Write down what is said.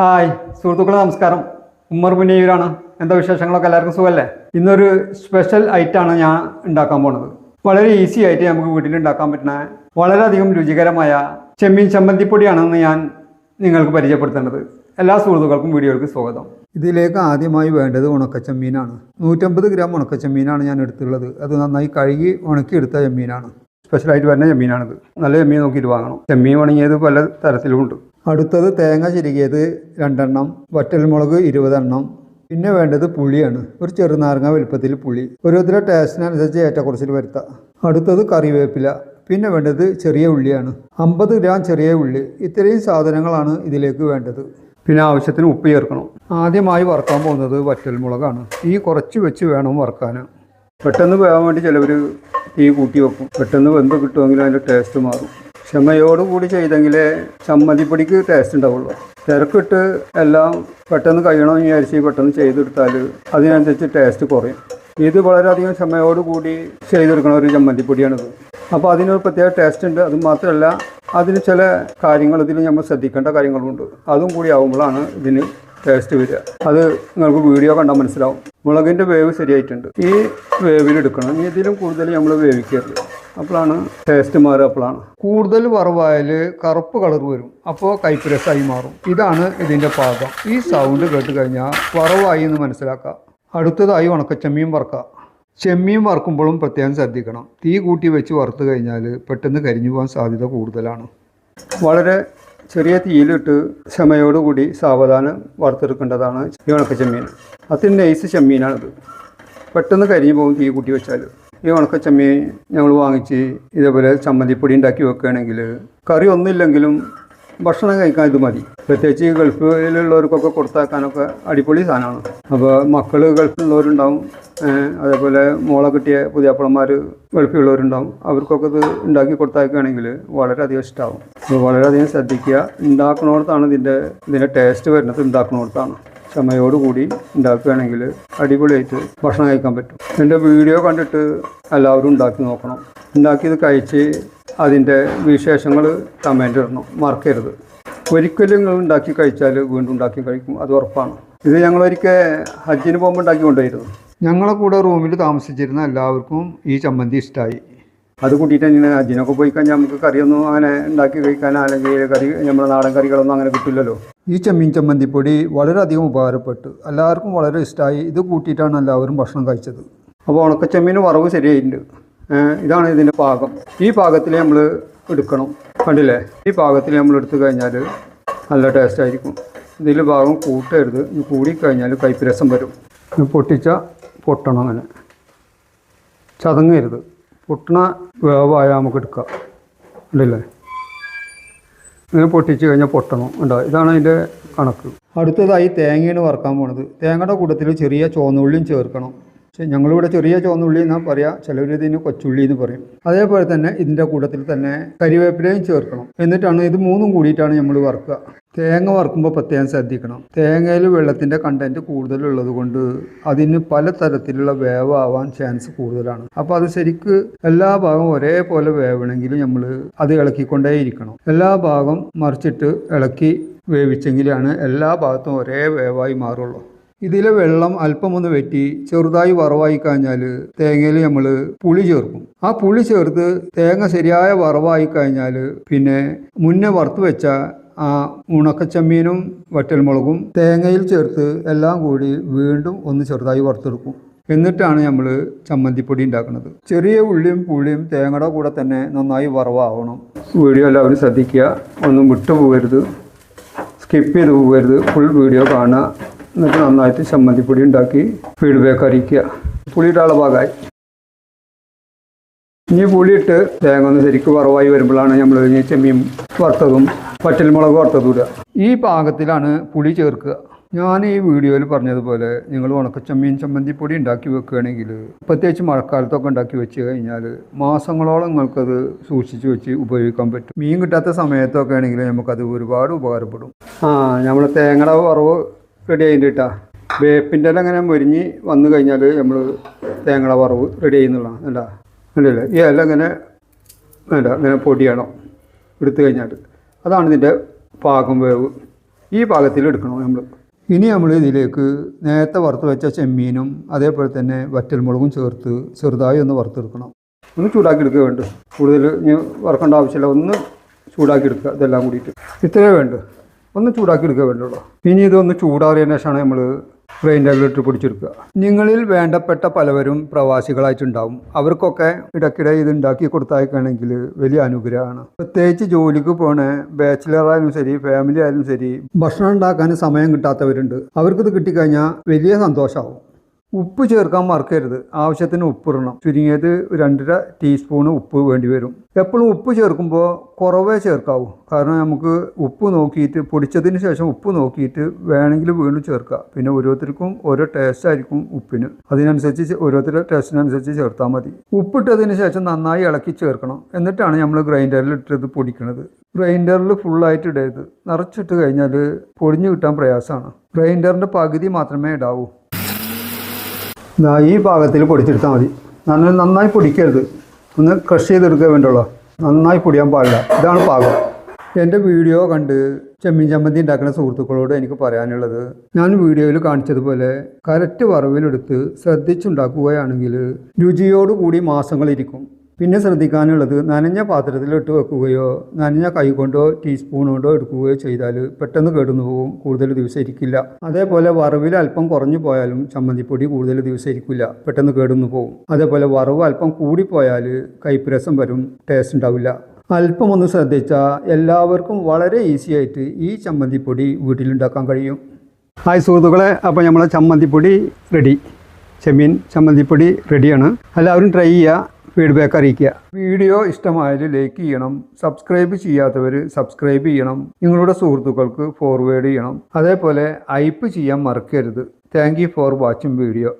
Hi സുഹൃത്തുക്കളെ നമസ്കാരം. ഉമ്മർ മുനീറാണ് എന്താ വിശേഷങ്ങളൊക്കെ? എല്ലാവർക്കും സുഖമല്ലേ? ഇന്നൊരു സ്പെഷ്യൽ ഐറ്റാണ് ഞാൻ ഉണ്ടാക്കാൻ പോണത്. വളരെ ഈസി ആയിട്ട് നമുക്ക് വീട്ടിൽ ഉണ്ടാക്കാൻ പറ്റുന്ന വളരെയധികം രുചികരമായ ചെമ്മീൻ ചമ്മന്തിപ്പൊടിയാണെന്ന് ഞാൻ നിങ്ങൾക്ക് പരിചയപ്പെടുത്തേണ്ടത്. എല്ലാ സുഹൃത്തുക്കൾക്കും വീഡിയോയ്ക്ക് സ്വാഗതം. ഇതിലേക്ക് ആദ്യമായി വേണ്ടത് ഉണക്കച്ചമ്മീനാണ്. നൂറ്റമ്പത് ഗ്രാം ഉണക്കച്ചമ്മീനാണ് ഞാൻ എടുത്തുള്ളത് അത് നന്നായി കഴുകി ഉണക്കിയെടുത്ത ചെമ്മീനാണ്. സ്പെഷ്യലായിട്ട് വരുന്ന ചെമ്മീനാണിത്. നല്ല ചെമ്മീൻ നോക്കിയിട്ട് വാങ്ങണം. ചെമ്മീൻ ഉണങ്ങിയത് പല തരത്തിലുമുണ്ട്. അടുത്തത് തേങ്ങ ചിരുകിയത് രണ്ടെണ്ണം വറ്റൽമുളക് ഇരുപതെണ്ണം പിന്നെ വേണ്ടത് പുളിയാണ്. ഒരു ചെറുനാരങ്ങ വലുപ്പത്തിൽ പുളി. ഓരോരുത്തരുടെ ടേസ്റ്റിനനുസരിച്ച് ഏറ്റക്കുറച്ചിൽ വരുത്താം. അടുത്തത് കറിവേപ്പില പിന്നെ വേണ്ടത് ചെറിയ ഉള്ളിയാണ്. അമ്പത് ഗ്രാം ചെറിയ ഉള്ളി. ഇത്രയും സാധനങ്ങളാണ് ഇതിലേക്ക് വേണ്ടത്. പിന്നെ ആവശ്യത്തിന് ഉപ്പ് ചേർക്കണം. ആദ്യമായി വറുക്കാൻ പോകുന്നത് വറ്റൽമുളകാണ് ഈ കുറച്ച് വെച്ച് വേണം വറുക്കാൻ പെട്ടെന്ന് പോകാൻ വേണ്ടി ചിലവർ തീ കൂട്ടി വെക്കും. പെട്ടെന്ന് വെന്ത് കിട്ടുമെങ്കിൽ അതിന്റെ ടേസ്റ്റ് മാറും. ക്ഷമയോടുകൂടി ചെയ്തെങ്കിലേ ചമ്മന്തിപ്പൊടിക്ക് ടേസ്റ്റ് ഉണ്ടാവുള്ളൂ. തിരക്കിട്ട് എല്ലാം പെട്ടെന്ന് കഴിയണമെന്ന് വിചാരിച്ച് പെട്ടെന്ന് ചെയ്തെടുത്താൽ അതിനനുസരിച്ച് ടേസ്റ്റ് കുറയും. ഇത് വളരെയധികം ക്ഷമയോടുകൂടി ചെയ്തെടുക്കുന്ന ഒരു ചമ്മന്തിപ്പൊടിയാണിത്. അപ്പോൾ അതിനൊരു പ്രത്യേക ടേസ്റ്റ് ഉണ്ട്. അത് മാത്രമല്ല അതിന് ചില കാര്യങ്ങൾ ഇതിൽ നമ്മൾ ശ്രദ്ധിക്കേണ്ട കാര്യങ്ങളുണ്ട്. അതും കൂടി ആകുമ്പോഴാണ് ഇതിന് ടേസ്റ്റ് വരിക. അത് നിങ്ങൾക്ക് വീഡിയോ കണ്ടാൽ മനസ്സിലാവും. മുളകിന്റെ വേവ് ശരിയായിട്ടുണ്ട്. ഈ വേവിൽ എടുക്കണം. ഇനി ഇതിലും കൂടുതൽ നമ്മൾ വേവിക്കരുത്. അപ്പോഴാണ് ടേസ്റ്റ് മാറുക അപ്പോഴാണ്. കൂടുതൽ വറവായാൽ കറുപ്പ് കളർ വരും. അപ്പോൾ കൈപ്പുരസായി മാറും. ഇതാണ് ഇതിന്റെ പാകം. ഈ സൗണ്ട് കേട്ട് കഴിഞ്ഞാൽ വറവായി എന്ന് മനസ്സിലാക്കുക അടുത്തതായി ഉണക്കച്ചെമ്മീൻ വറുക്കുക ചെമ്മീൻ വറുക്കുമ്പോഴും പ്രത്യേകം ശ്രദ്ധിക്കണം. തീ കൂട്ടി വെച്ച് വറുത്ത് കഴിഞ്ഞാൽ പെട്ടെന്ന് കരിഞ്ഞു പോകാൻ സാധ്യത കൂടുതലാണ്. വളരെ ചെറിയ തീയിലിട്ട് ക്ഷമയോടുകൂടി സാവധാനം വറുത്തെടുക്കേണ്ടതാണ് ഈ ഉണക്ക ചെമ്മീൻ അത്ര നൈസ് ചെമ്മീനാണിത്. പെട്ടെന്ന് കരിഞ്ഞു പോകും തീ കൂട്ടി വെച്ചാൽ ഈ ഉണക്ക ചെമ്മീൻ ഞങ്ങൾ വാങ്ങിച്ച് ഇതേപോലെ ചമ്മന്തിപ്പൊടി ഉണ്ടാക്കി വെക്കുകയാണെങ്കിൽ കറി ഒന്നുമില്ലെങ്കിലും ഭക്ഷണം കഴിക്കാൻ ഇത് മതി. പ്രത്യേകിച്ച് ഈ ഗൾഫിലുള്ളവർക്കൊക്കെ കൊടുത്താക്കാനൊക്കെ അടിപൊളി സാധനമാണ്. അപ്പോൾ മക്കൾ ഗൾഫിലുള്ളവരുണ്ടാവും. അതേപോലെ മോളെ കിട്ടിയ പുതിയപ്പളന്മാർ ഗൾഫിലുള്ളവരുണ്ടാവും. അവർക്കൊക്കെ ഇത് ഉണ്ടാക്കി കൊടുത്താക്കുകയാണെങ്കിൽ വളരെയധികം ഇഷ്ടമാവും അപ്പോൾ വളരെയധികം ശ്രദ്ധിക്കുക. ഉണ്ടാക്കണോടത്താണ് ഇതിന്റെ ഇതിന്റെ ടേസ്റ്റ് വരുന്നത്. ഉണ്ടാക്കണോടത്താണ് ക്ഷമയോടുകൂടി ഉണ്ടാക്കുകയാണെങ്കിൽ അടിപൊളിയായിട്ട് ഭക്ഷണം കഴിക്കാൻ പറ്റും. എന്റെ വീഡിയോ കണ്ടിട്ട് എല്ലാവരും ഉണ്ടാക്കി നോക്കണം. ഉണ്ടാക്കിയത് കഴിച്ച് അതിന്റെ വിശേഷങ്ങൾ കമന്റ് ഇടണം. മറക്കരുത്. ഒരിക്കലും നിങ്ങൾ ഉണ്ടാക്കി കഴിച്ചാൽ വീണ്ടും ഉണ്ടാക്കി കഴിക്കും. അത് ഉറപ്പാണ്. ഇത് ഞങ്ങളൊരിക്കൽ ഹജ്ജിന് പോകുമ്പോൾ ഉണ്ടാക്കി കൊണ്ടുപോയിരുന്നു. ഞങ്ങളെ കൂടെ റൂമിൽ താമസിച്ചിരുന്ന എല്ലാവർക്കും ഈ ചമ്മന്തി ഇഷ്ടമായി അത് കൂട്ടിയിട്ട് ഇങ്ങനെ ഹജ്ജിനൊക്കെ പോയി കഴിഞ്ഞാൽ നമുക്ക് കറിയൊന്നും അങ്ങനെ ഉണ്ടാക്കി കഴിക്കാൻ അല്ലെങ്കിൽ കറി നമ്മുടെ നാടൻ കറികളൊന്നും അങ്ങനെ കിട്ടില്ലല്ലോ. ഈ ചെമ്മീൻ ചമ്മന്തിപ്പൊടി വളരെയധികം ഉപകാരപ്പെട്ടു. എല്ലാവർക്കും വളരെ ഇഷ്ടമായി ഇത് കൂട്ടിയിട്ടാണ് എല്ലാവരും ഭക്ഷണം കഴിച്ചത്. അപ്പോൾ ഉണക്കച്ചെമ്മീൻ വറവ് ശരിയായിട്ടുണ്ട്. ഇതാണ് ഇതിന്റെ പാകം. ഈ പാകത്തിൽ നമ്മൾ എടുക്കണം. കണ്ടില്ലേ? ഈ പാകത്തിൽ നമ്മൾ എടുത്തു കഴിഞ്ഞാൽ നല്ല ടേസ്റ്റ് ആയിരിക്കും. ഇതിൽ ഭാഗം കൂട്ടരുത്. ഇത് കൂടിക്കഴിഞ്ഞാൽ കയ്പ്പ് രസം വരും. പൊട്ടിച്ച പൊട്ടണം അങ്ങനെ. ചതങ്ങരുത്. പൊട്ടണ വേവായ നമുക്ക് എടുക്കാം. ഉണ്ടല്ലേ ഇങ്ങനെ പൊട്ടിച്ച് കഴിഞ്ഞാൽ പൊട്ടണം. ഉണ്ടോ ഇതാണ് അതിന്റെ കണക്ക്. അടുത്തതായി തേങ്ങയാണ് വറക്കാൻ പോണത്. തേങ്ങയുടെ കൂട്ടത്തിൽ ചെറിയ ചോന്നുള്ളിയും ചേർക്കണം. പക്ഷേ ഞങ്ങളിവിടെ ചെറിയ ചുവന്നുള്ളി എന്നാണ് പറയുക ചിലർ ഇതിന് കൊച്ചുള്ളി എന്ന് പറയും. അതേപോലെ തന്നെ ഇതിന്റെ കൂട്ടത്തിൽ തന്നെ കരിവേപ്പിലയും ചേർക്കണം. എന്നിട്ടാണ് ഇത് മൂന്നും കൂടിയിട്ടാണ് നമ്മൾ വറുക്കുക. തേങ്ങ വറുക്കുമ്പോൾ പ്രത്യേകം ശ്രദ്ധിക്കണം. തേങ്ങയിൽ വെള്ളത്തിന്റെ കണ്ടന്റ് കൂടുതലുള്ളത് കൊണ്ട് അതിന് പല തരത്തിലുള്ള വേവാവാൻ ചാൻസ് കൂടുതലാണ്. അപ്പോൾ അത് ശരിക്ക് എല്ലാ ഭാഗവും ഒരേപോലെ വേവണമെങ്കിൽ നമ്മൾ അത് ഇളക്കിക്കൊണ്ടേ ഇരിക്കണം എല്ലാ ഭാഗം മറിച്ചിട്ട് ഇളക്കി വേവിച്ചെങ്കിലാണ് എല്ലാ ഭാഗത്തും ഒരേ വേവായി മാറുള്ളൂ. ഇതിലെ വെള്ളം അല്പം ഒന്ന് വെറ്റി ചെറുതായി വറവായി കഴിഞ്ഞാൽ തേങ്ങയിൽ നമ്മൾ പുളി ചേർക്കും. ആ പുളി ചേർത്ത് തേങ്ങ ശരിയായ വറവായി കഴിഞ്ഞാൽ പിന്നെ മുന്നേ വറുത്ത് വെച്ച ആ ഉണക്കച്ചമ്മീനും വറ്റൽമുളകും തേങ്ങയിൽ ചേർത്ത് എല്ലാം കൂടി വീണ്ടും ഒന്ന് ചെറുതായി വറുത്തെടുക്കും. എന്നിട്ടാണ് നമ്മൾ ചമ്മന്തിപ്പൊടി ഉണ്ടാക്കുന്നത് ചെറിയ ഉള്ളിയും പുളിയും തേങ്ങയുടെ കൂടെ തന്നെ നന്നായി വറവാവണം. വീഡിയോ എല്ലാവരും ശ്രദ്ധിക്കുക. ഒന്നും വിട്ടു പോകരുത്. സ്കിപ്പ് ചെയ്ത് പോകരുത്. ഫുൾ വീഡിയോ കാണുക. എന്നിട്ട് നന്നായിട്ട് ചമ്മന്തിപ്പൊടി ഉണ്ടാക്കി ഫീഡ്ബാക്ക് അറിയിക്കുക പുളിയുടെ അളവാകായി. ഇനി പുളിയിട്ട് തേങ്ങ ഒന്ന് ശരിക്കും വറവായി വരുമ്പോഴാണ് നമ്മൾ ചെമ്മീൻ വറുത്തതും പച്ചൽമുളക് വറുത്തതും ഇടുക. ഈ പാകത്തിലാണ് പുളി ചേർക്കുക. ഞാൻ ഈ വീഡിയോയിൽ പറഞ്ഞതുപോലെ നിങ്ങൾ ഉണക്കച്ചമ്മീൻ ചമ്മന്തിപ്പൊടി ഉണ്ടാക്കി വെക്കുകയാണെങ്കിൽ പ്രത്യേകിച്ച് മഴക്കാലത്തൊക്കെ ഉണ്ടാക്കി വെച്ച് കഴിഞ്ഞാൽ മാസങ്ങളോളം നിങ്ങൾക്കത് സൂക്ഷിച്ച് വെച്ച് ഉപയോഗിക്കാൻ പറ്റും. മീൻ കിട്ടാത്ത സമയത്തൊക്കെ ആണെങ്കിൽ നമുക്കത് ഒരുപാട് ഉപകാരപ്പെടും. ആ നമ്മൾ തേങ്ങയുടെ വറവ് റെഡി ആയിട്ട് വേപ്പിന്റെ എല്ലാം അങ്ങനെ മൊരിഞ്ഞ് വന്നു കഴിഞ്ഞാൽ നമ്മൾ തേങ്ങയുടെ വറവ് റെഡി ചെയ്യുന്നുള്ളതാണ് അല്ല അല്ലല്ലേ ഈ ഇല ഇങ്ങനെ അല്ല ഇങ്ങനെ പൊടിയണം എടുത്തു കഴിഞ്ഞാൽ അതാണ് ഇതിന്റെ പാകം വേവ്. ഈ പാകത്തിൽ എടുക്കണം നമ്മൾ ഇനി നമ്മൾ ഇതിലേക്ക് നേരത്തെ വറുത്ത് വെച്ച ചെമ്മീനും അതേപോലെ തന്നെ വറ്റൽമുളകും ചേർത്ത് ചെറുതായി ഒന്ന് വറുത്തെടുക്കണം. ഒന്ന് ചൂടാക്കി എടുക്കുക വേണ്ടു. കൂടുതൽ ഇനി വറക്കേണ്ട ആവശ്യമില്ല. ഒന്ന് ചൂടാക്കി എടുക്കുക ഇതെല്ലാം കൂടിയിട്ട്. ഇത്രയേ വേണ്ടു. ഒന്ന് ചൂടാക്കി എടുക്കുക വേണ്ടുള്ളൂ ഇനി ഇതൊന്ന് ചൂടാറിയതിനു ശേഷമാണ് നമ്മൾ ഗ്രൈൻഡറിലിട്ട് പിടിച്ചെടുക്കുക. നിങ്ങളിൽ വേണ്ടപ്പെട്ട പലവരും പ്രവാസികളായിട്ടുണ്ടാവും. അവർക്കൊക്കെ ഇടയ്ക്കിടെ ഇത് ഉണ്ടാക്കി കൊടുത്തയക്കുകയാണെങ്കിൽ വലിയ അനുഗ്രഹമാണ്. പ്രത്യേകിച്ച് ജോലിക്ക് പോണ ബാച്ചിലർ ആയാലും ശരി ഫാമിലി ആയാലും ശരി ഭക്ഷണം ഉണ്ടാക്കാൻ സമയം കിട്ടാത്തവരുണ്ട്. അവർക്കിത് കിട്ടിക്കഴിഞ്ഞാൽ വലിയ സന്തോഷമാവും. ഉപ്പ് ചേർക്കാൻ മറക്കരുത്. ആവശ്യത്തിന് ഉപ്പ് ഇടണം ചുരുങ്ങിയത് രണ്ടര ടീസ്പൂണ് ഉപ്പ് വേണ്ടി വരും. എപ്പോഴും ഉപ്പ് ചേർക്കുമ്പോൾ കുറവേ ചേർക്കാവൂ. കാരണം നമുക്ക് ഉപ്പ് നോക്കിയിട്ട് പൊടിച്ചതിന് ശേഷം ഉപ്പ് നോക്കിയിട്ട് വേണമെങ്കിൽ വീണ്ടും ചേർക്കുക. പിന്നെ ഓരോരുത്തർക്കും ഓരോ ടേസ്റ്റ് ആയിരിക്കും ഉപ്പിന്. അതിനനുസരിച്ച് ഓരോരുത്തരുടെ ടേസ്റ്റിനനുസരിച്ച് ചേർത്താൽ മതി. ഉപ്പിട്ടതിന് ശേഷം നന്നായി ഇളക്കി ചേർക്കണം. എന്നിട്ടാണ് നമ്മൾ ഗ്രൈൻഡറിൽ ഇട്ടത് പൊടിക്കണത്. ഗ്രൈൻഡറിൽ ഫുള്ളായിട്ട് ഇടരുത്. നിറച്ചിട്ട് കഴിഞ്ഞാൽ പൊടിഞ്ഞു കിട്ടാൻ പ്രയാസമാണ്. ഗ്രൈൻഡറിന്റെ പകുതി മാത്രമേ ഇടാവൂ. ഈ പാകത്തിൽ പൊടിച്ചെടുത്താൽ മതി. നന്നായി നന്നായി പൊടിക്കരുത്. ഒന്ന് ക്രഷ് ചെയ്തെടുക്കുക വേണ്ടുള്ളൂ നന്നായി പൊടിയാൻ പാടില്ല. ഇതാണ് പാകം. എന്റെ വീഡിയോ കണ്ട് ചെമ്മീൻ ചമ്മന്തി ഉണ്ടാക്കുന്ന സുഹൃത്തുക്കളോട് എനിക്ക് പറയാനുള്ളത് ഞാൻ വീഡിയോയിൽ കാണിച്ചതുപോലെ കറക്റ്റ് വറവിലെടുത്ത് ശ്രദ്ധിച്ചുണ്ടാക്കുകയാണെങ്കിൽ രുചിയോടുകൂടി മാസങ്ങളിരിക്കും. പിന്നെ ശ്രദ്ധിക്കാനുള്ളത് നനഞ്ഞ പാത്രത്തിലിട്ട് വെക്കുകയോ നനഞ്ഞ കൈ കൊണ്ടോ ടീസ്പൂൺ കൊണ്ടോ എടുക്കുകയോ ചെയ്താൽ പെട്ടെന്ന് കേടുന്നു പോകും കൂടുതൽ ദിവസം ഇരിക്കില്ല അതേപോലെ വറവിൽ അല്പം കുറഞ്ഞു പോയാലും ചമ്മന്തിപ്പൊടി കൂടുതൽ ദിവസം ഇരിക്കില്ല പെട്ടെന്ന് കേടുന്നു പോകും അതേപോലെ വറവ് അല്പം കൂടിപ്പോയാൽ കൈപ്പുരസം രസം വരും ടേസ്റ്റ് ഉണ്ടാവില്ല. അല്പം ഒന്ന് ശ്രദ്ധിച്ചാൽ എല്ലാവർക്കും വളരെ ഈസി ആയിട്ട് ഈ ചമ്മന്തിപ്പൊടി വീട്ടിലുണ്ടാക്കാൻ കഴിയും. ഹായ് സുഹൃത്തുക്കളെ അപ്പോൾ നമ്മളെ ചമ്മന്തിപ്പൊടി റെഡി. ചെമ്മീൻ ചമ്മന്തിപ്പൊടി റെഡിയാണ്. എല്ലാവരും ട്രൈ ചെയ്യുക. ഫീഡ്ബാക്ക് അറിയിക്കുക. വീഡിയോ ഇഷ്ടമായത് ലൈക്ക് ചെയ്യണം. സബ്സ്ക്രൈബ് ചെയ്യാത്തവർ സബ്സ്ക്രൈബ് ചെയ്യണം. നിങ്ങളുടെ സുഹൃത്തുക്കൾക്ക് ഫോർവേഡ് ചെയ്യണം. അതേപോലെ ഐപ്പ് ചെയ്യാൻ മറക്കരുത്. Thank for watching video